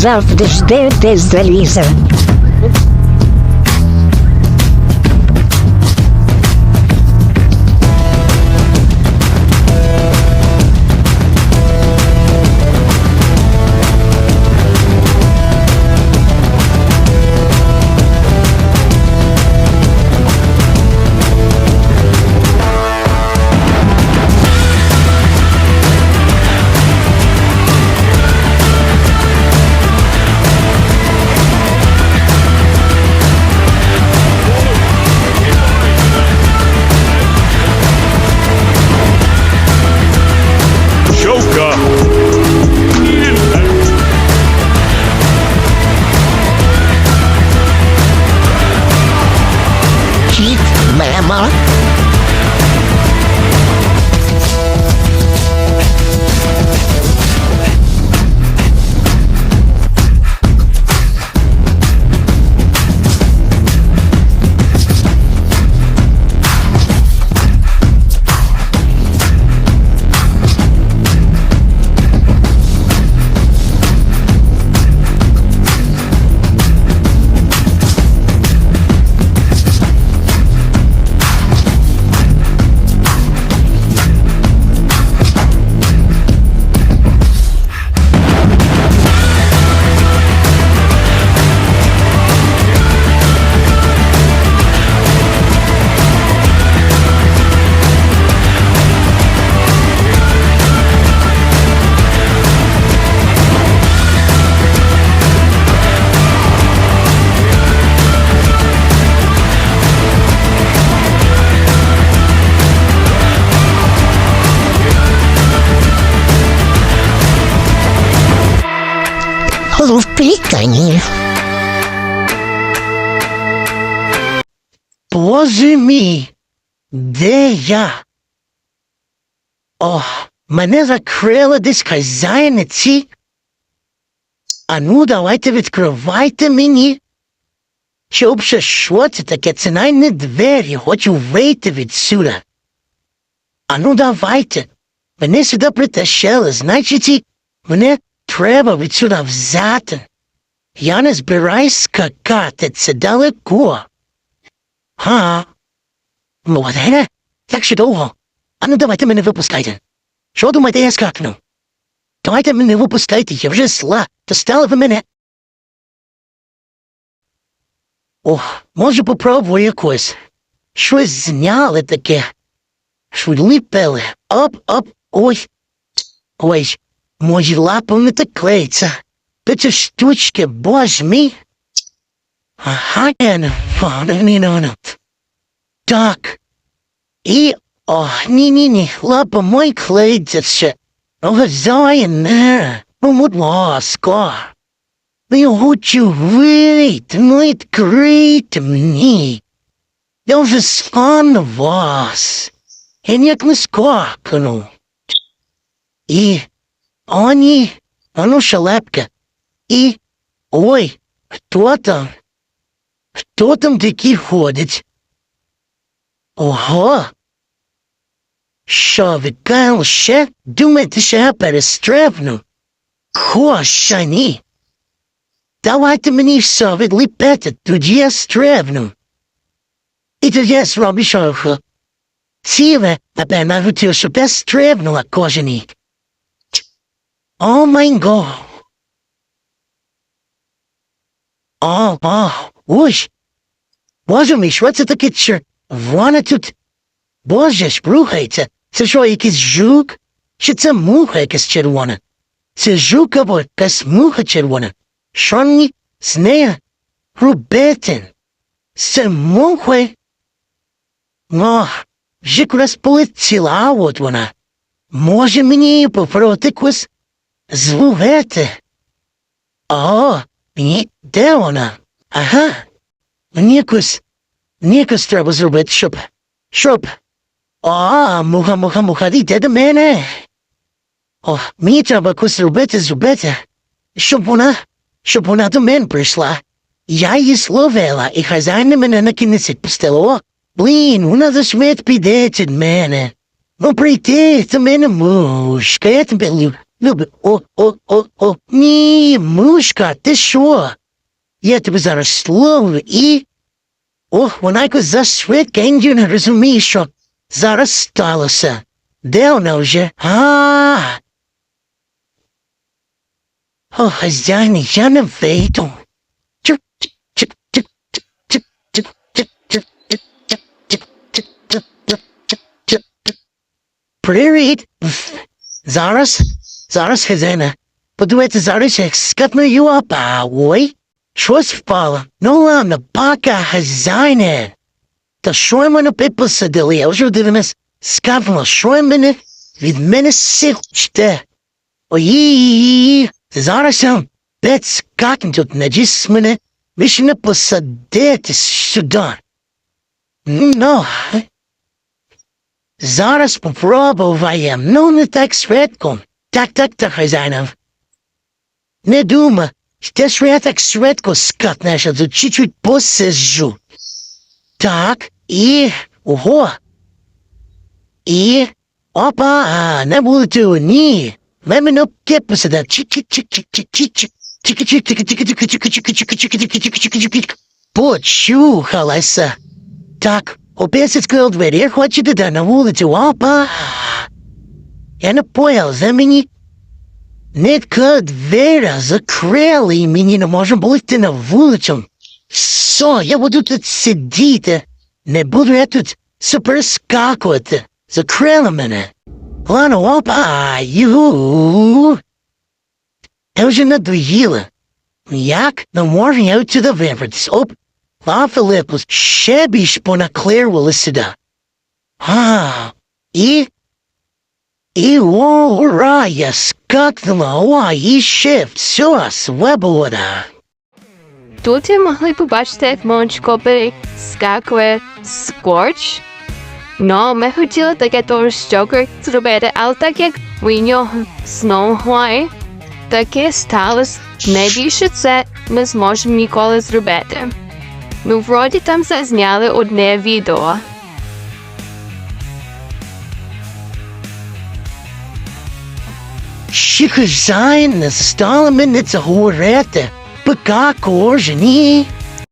завжди жде десь В пікані. Боже мій, де я? О, мене закрили десь хазяїниці. А ну, давайте відкривайте мені. Щоб ще що це таке? Це най не двері, хочу вийти відсюди. А ну давайте. Мене сюди притащили, значить, мене треба відсюди взяти. Я не збираюсь скакати, це далеко. Га. Молоде? Як ще довго? А ну давайте мене випускайте. Що думаєте, я скакну? Давайте мене випускайте, я вже зла. Достали ви мене. О, може попробую якось. Щось зняли таке. Ліпили. Оп, оп, ой. Ой, мої лапи не так клеїться. Та це штучки, боже мій. Ага, не, не, не, не, не. Так. І, о, ні-ні-ні, лапа мой клеїться ще. Огазає, не, ну, будь ласка. Ну, я хочу вийти, ну, відкрийте мені. Я вже скану вас. Я ніяк не скакну. І, о, ні, а ну, шалепка. І, ой, хто там? Хто там такий ходить? Ого. Що ви Кайл, ще? Думаєте, що я перестрибну? Коша ні. Давайте мені все відліпити, тоді я стрибну. І тоді я зроблю шоу. Ціле, напевно, хотів, щоб я стрибнула кожен рік. О май гол. О, о, ой. Боже мій, що це таке червоне тут? Боже ж, рухається. Це що, якийсь жук? Чи це муха якась червона? Це жук або якась муха червона. Що мені з нею робити? Це мухи? О, вже якраз полетіла от вона. Може мені попробувати якось зловити? О, ні, де вона? Ага. Мені якось, мені якось треба зробити, щоб, щоб. О, муха, муха, муха, йде до мене. О, мені треба якось зробити, зробити, щоб вона, щоб вона до мене прийшла. Я її словила, і хазяїн мене на кінець відпустила. О, блін, вона за швид піде від мене. Ну, прийти до мене, мушка, я тебе люблю. Любить. О, о, о, о. Ні, мишка, ти що? Я тебе зараз словлю і. Ох, вона якось зашвидкенді не розуміє, що зараз сталося. Де вона вже? А. О, хазяїн, я не вийду. Привіт. Зараз зараз, хазяїна. Подивіться, зараз як скатную опа. Ой, щось впало. Ну ладно, пока, хазяїне. Та що мене посадили? Я вже дивимось, скапнуло, що мене від мене сил чте. Ой, зараз я п'ять скакнуть тут на діс мене, ви ще не посадити сюди. Ну, зараз попробуємо, ну не так швидко. Так, так, так, хазяїнов. Не дума, що я так швидко скатне, що чуть-чуть посижу. Так, і. ого. І. опа, не вулицю, ні. Мемино посидав. Чик-чик-чик-чик-чик-чик. Почухалася. Так, опять відкрив двері, хочете да на вулицю, опа. Я не понял, за мені нитка двері закрили, і мені не можна було йти на вулицю. Все, я буду тут сидіти. Не буду я тут суперскакувати. Закрили мене. Ладно, опа, ю. Я вже надоїла. Як не можна я отсюда вибратись? Оп, а Филиппус ще більш понаклеювали сюди. А, і... О, скакнула, о, і ще все, свобода. Тут ви могли побачити, як молочко перескакує скорч. Ну, ми хотіли таке теж щокер зробити, але так як в нього сноуглай, таке сталося. Найбільше це ми зможемо ніколи зробити. Ми вроді там зазняли одне відео. Şıkı zayn stalmin it's a horete. Bıkak orjini.